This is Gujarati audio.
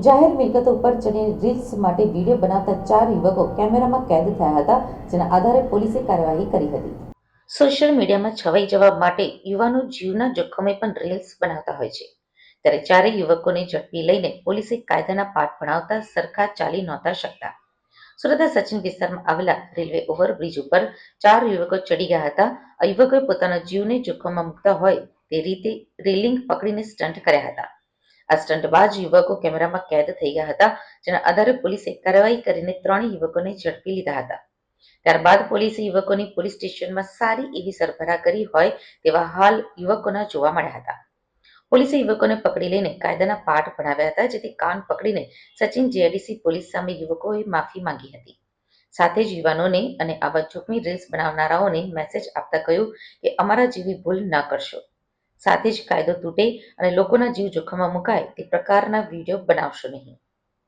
જાહેર મિલકત ઉપર ચડીને રીલ્સ માટે વીડિયો બનાવતા ચાર યુવકો કેમેરામાં કેદ થયા હતા, જેના આધારે પોલીસે કાર્યવાહી કરી હતી. સોશિયલ મીડિયામાં છવાઈ જવા માટે યુવાનો જીવના જોખમે પણ રીલ્સ બનાવતા હોય છે. ત્યારે ચારેય યુવકોને ઝડપી લઈને પોલીસે કાયદાના પાઠ ભણાવતા સરખા ચાલી નહોતા શકતા. સુરતના સચિન વિસ્તારમાં આવેલા રેલવે ઓવરબ્રિજ ઉપર ચાર યુવકો ચડી ગયા હતા. આ યુવકોએ પોતાના જીવને જોખમમાં મૂકતા હોય તે રીતે રેલિંગ પકડીને સ્ટન્ટ કર્યા હતા. આ સ્ટન્ટબાજ યુવકો કેમેરામાં કેદ થઈ ગયા હતા, જેના આધારે પોલીસે કાર્યવાહી કરીને ત્રણ યુવકોને ઝડપી લીધા હતા. ત્યારબાદ પોલીસે યુવકોની પોલીસ સ્ટેશનમાં સારી એવી સરભરા કરી હોય તેવા હાલ યુવકોના જોવા મળ્યા હતા. પોલીસે યુવકોને પકડી લઈને કાયદાના પાઠ ભણાવ્યા હતા, જેથી કાન પકડીને સચિન જીઆઈડીસી પોલીસ સામે યુવકોએ માફી માંગી હતી. સાથે જ યુવાનોને અને આવા જોખમી રીલ્સ બનાવનારાઓને મેસેજ આપતા કહ્યું કે, અમારા જેવી ભૂલ ન કરશો. સાથે જ કાયદો તૂટે અને લોકોના જીવ જોખમમાં મુકાય તે પ્રકારના વીડિયો બનાવશો નહીં.